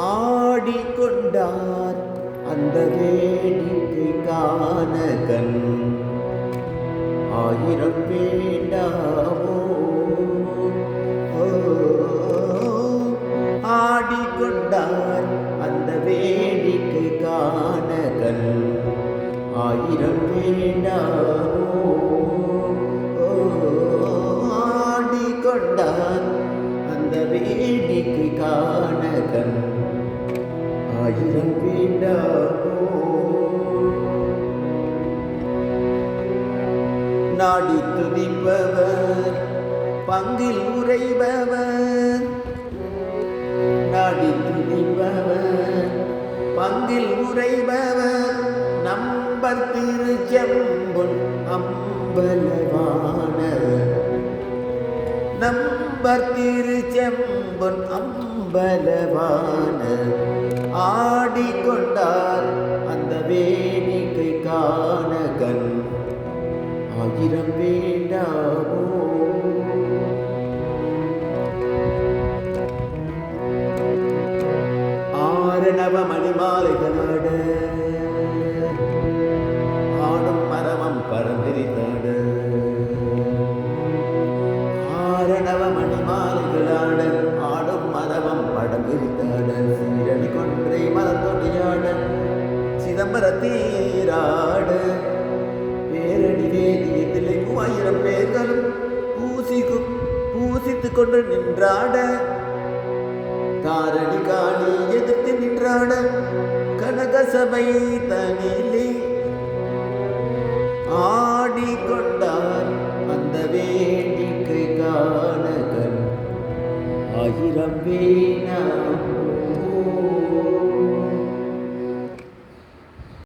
ஆடிக்கொண்டார் அந்த வேடிக்கை காண கண் ஆயிரம் வேண்டாமோ? ஆடிக்கொண்டார் அந்த வேடிக்கை காண கண் ஆயிரம் வேண்டாமோ? ஆடிக்கொண்டார் அந்த வேடிக்கை காண கண் ஆயிரம் வேண்டாமோ நாடி துதிப்பவர் பங்கில் உரைபவர் நாடி துதிப்பவர் பங்கில் உரைபவர் நம்பர் திருச்செம்புன் அம்பலவான நம்பர் திருச்செம்பன் அம்பலவான ஆடிக்கொண்டார் அந்த வேடிக்கை காணகன். ஆயிரம் வேண்டாமோ? ஆரணவ மணிமாலைகளோட சிதம்பர பேரடி பேரணி வேதியத்திலே மூவாயிரம் பேர்களும் பூசிக்கும் பூசித்துக் கொண்டு நின்றாட. தாரணி காளி எதிர்த்து நின்றாட. கனகசபை தனிலே ஆடிக்கொண்டார் அந்த வேண்டிக்கு காணகன். ஆயிரம் வீணாமோ